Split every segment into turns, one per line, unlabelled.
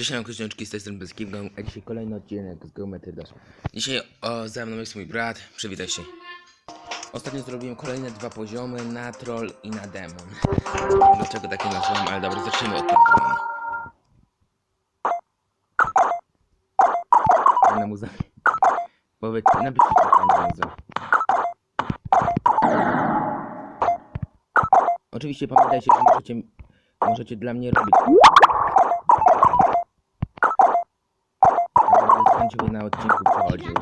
Cześć, mam koźniączki z tej strony a dzisiaj kolejny odcinek z Geometry Dash. Dzisiaj o, ze mną jest mój brat, przywitaj się. Ostatnio zrobiłem kolejne dwa poziomy, na troll i na demon. Dlaczego takie nazwałem, ale dobra, zacznijmy od tego demona. Muza. Powiedz, napiszcie to fajna muza. Oczywiście pamiętajcie, że możecie, możecie dla mnie robić chęcią na odcinku przechodził.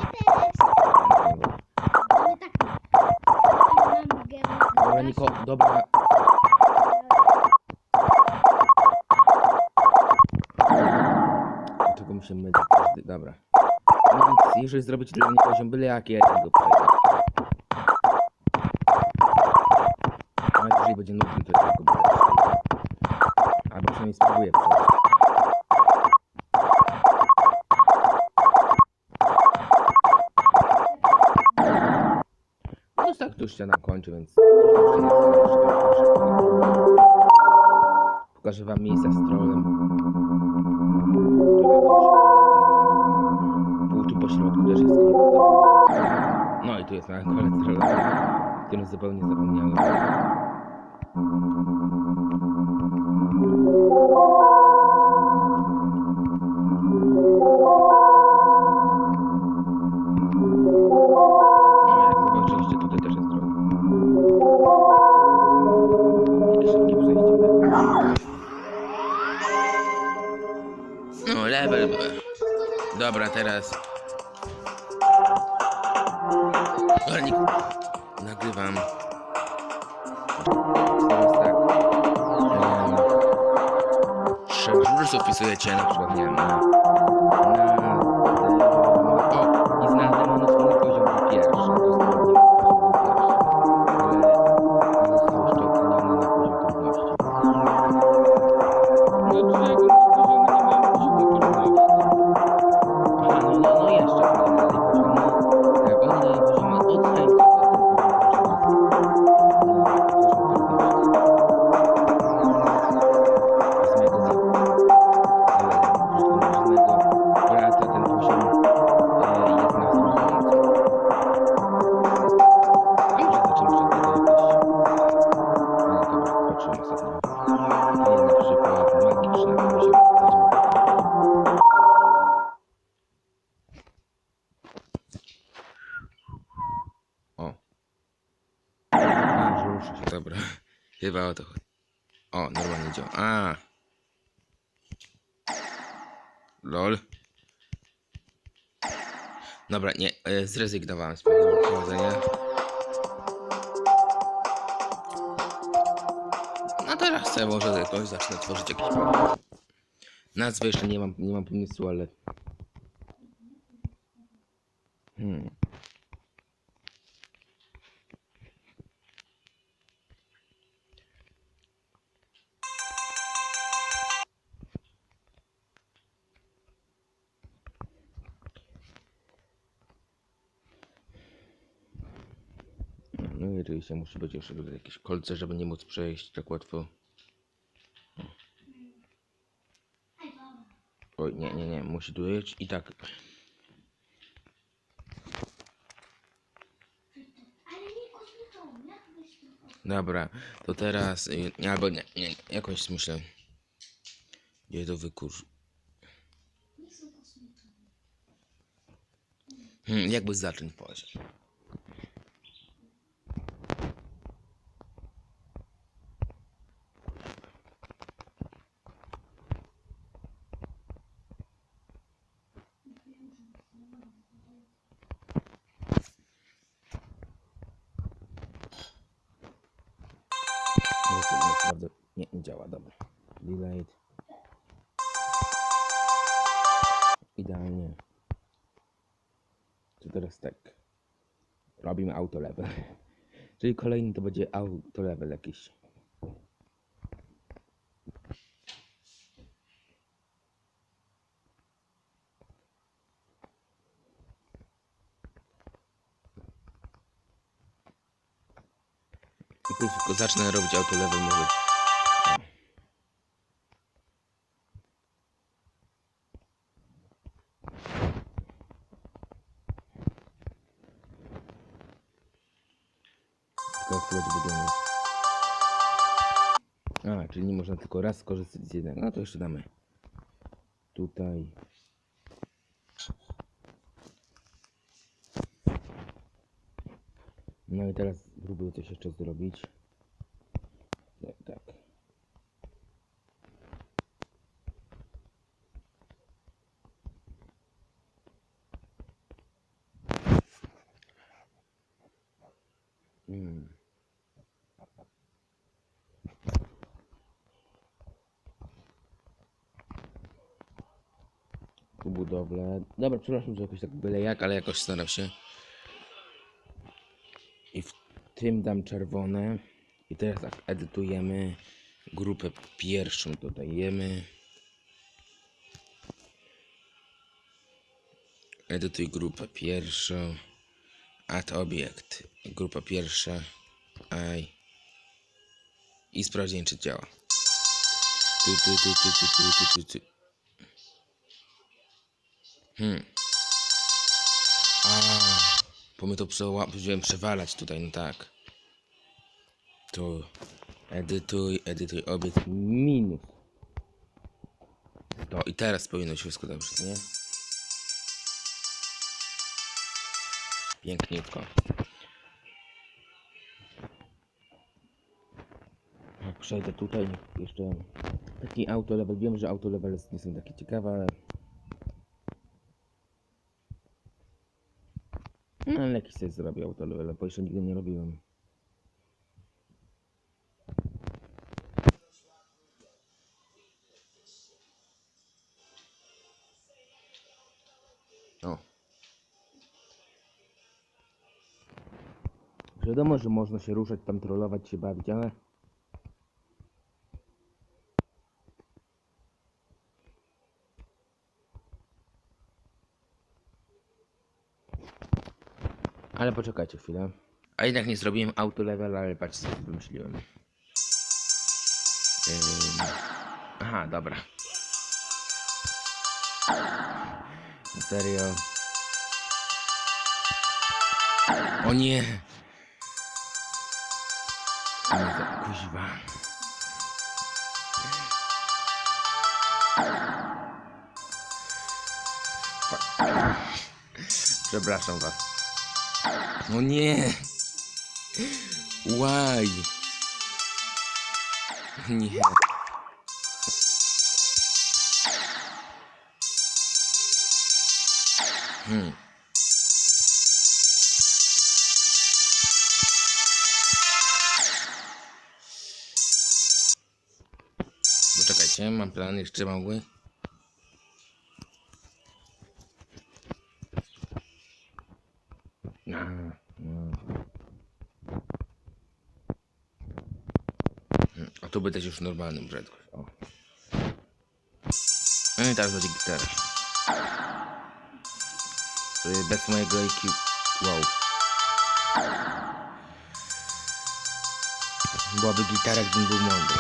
Dobra, Niko, dobra. Mi się myli każdy? Dobra. No Nic, jeżeli zrobicie dla mnie poziom byle jaki, ja tego przejdę. Nawet jeżeli będzie nudny, to tego będę przejdę. Albo przynajmniej spróbuję przejść. Już się nam kończy, więc... Pokażę wam miejsca z trolem. Był tu po środku też jest. No i tu jest na koniec trolla, którym zupełnie zapomniałem. Teraz. Nie... Nagrywam. Teraz tak. Em, Szerzur wpisujecie na przykład, nie wiem, na... Na... dobra. Chyba o to chodzi. O, normalnie działa. A. Lol. Dobra, nie, e, zrezygnowałem z prowadzenia. No teraz sobie może jakoś zacznę tworzyć jakiś program. Nazwy jeszcze nie mam, nie mam pomysłu, ale... Hmm. No i oczywiście musi być jeszcze tutaj jakieś kolce, żeby nie móc przejść tak łatwo. Oj, nie, nie, nie, musi tu być i tak. Dobra, to teraz, y, albo nie, nie, jakoś myślę. Gdzie to wykurz. Hmm, jakby zacząć poziom. To bardzo... Nie działa, dobra. Delayed. Idealnie. To teraz tak. Robimy auto level. Czyli kolejny to będzie auto level jakiś. Tylko zacznę robić auto lewe może. Tylko jak będzie wyglądać. A, czyli nie można tylko raz skorzystać z jednego. No to jeszcze damy. Tutaj No i teraz próbuję coś jeszcze zrobić. Tak, tak. Mm. Tu budowlę. Dobra, przepraszam, że jakoś tak byle jak, ale jakoś staram się i w tym dam czerwone. I teraz tak edytujemy grupę pierwszą. Dodajemy edytuj grupę pierwszą. Add obiekt. Grupa pierwsza. I, i sprawdzenie czy działa. Tu, tu, tu, tu, tu, tu, tu, tu. hmm. A bo my to wziąłem przewalać tutaj, no tak. Tu. Edytuj, edytuj obiekt minus. To i teraz powinno się wszystko dobrze, nie? Piękniutko. Jak przejdę tutaj, jeszcze taki auto level. Wiem, że auto level nie są takie ciekawe, ale. No ale jakiś sobie zrobię auto level, bo jeszcze nigdy nie robiłem. O. Wiadomo, że można się ruszać, tam trollować, się bawić, ale... Ale poczekajcie chwilę. A jednak nie zrobiłem auto level, ale patrzcie wymyśliłem. Ym... Aha, dobra. Serio. O nie! To kuźwa. Przepraszam was. No nie! Why? Nie. Hmm. Poczekajcie, mam plan jeszcze mały. A tu będę już normalnym prędkość. O. No i teraz będzie gitara. Bez mojego IQ. Wow. Byłaby gitara, gdybym był mądry.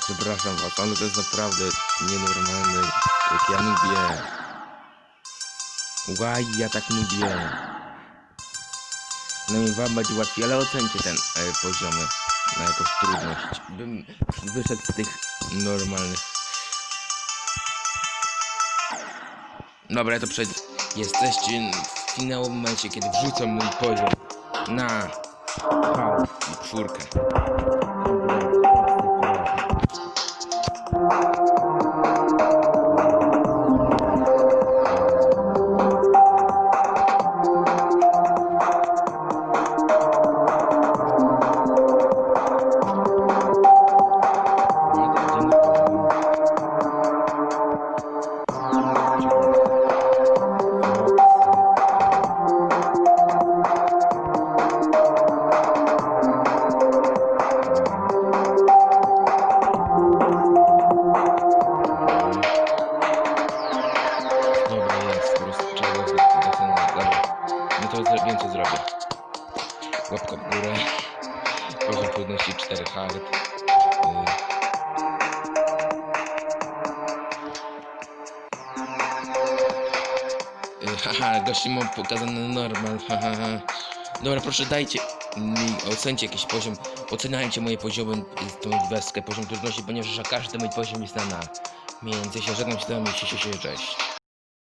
Przepraszam was, ale to jest naprawdę nienormalne, jak ja mówię. Łaj, ja tak mówię. No i wam będzie łatwiej, ale ocencie ten e, poziomy na jakąś trudność. Bym wyszedł z tych normalnych. Dobra, to przejdę. Jesteście w finałowym momencie, kiedy wrzucam mój poziom na V czwórkę. Haha, gości mam pokazany normal, haha. Dobra, proszę dajcie mi, ocencie jakiś poziom, oceniajcie moje poziomy, tą werskę, poziom trudności, ponieważ każdy mój poziom jest na na. Ja się żegnam z wami, się, się, się, cześć.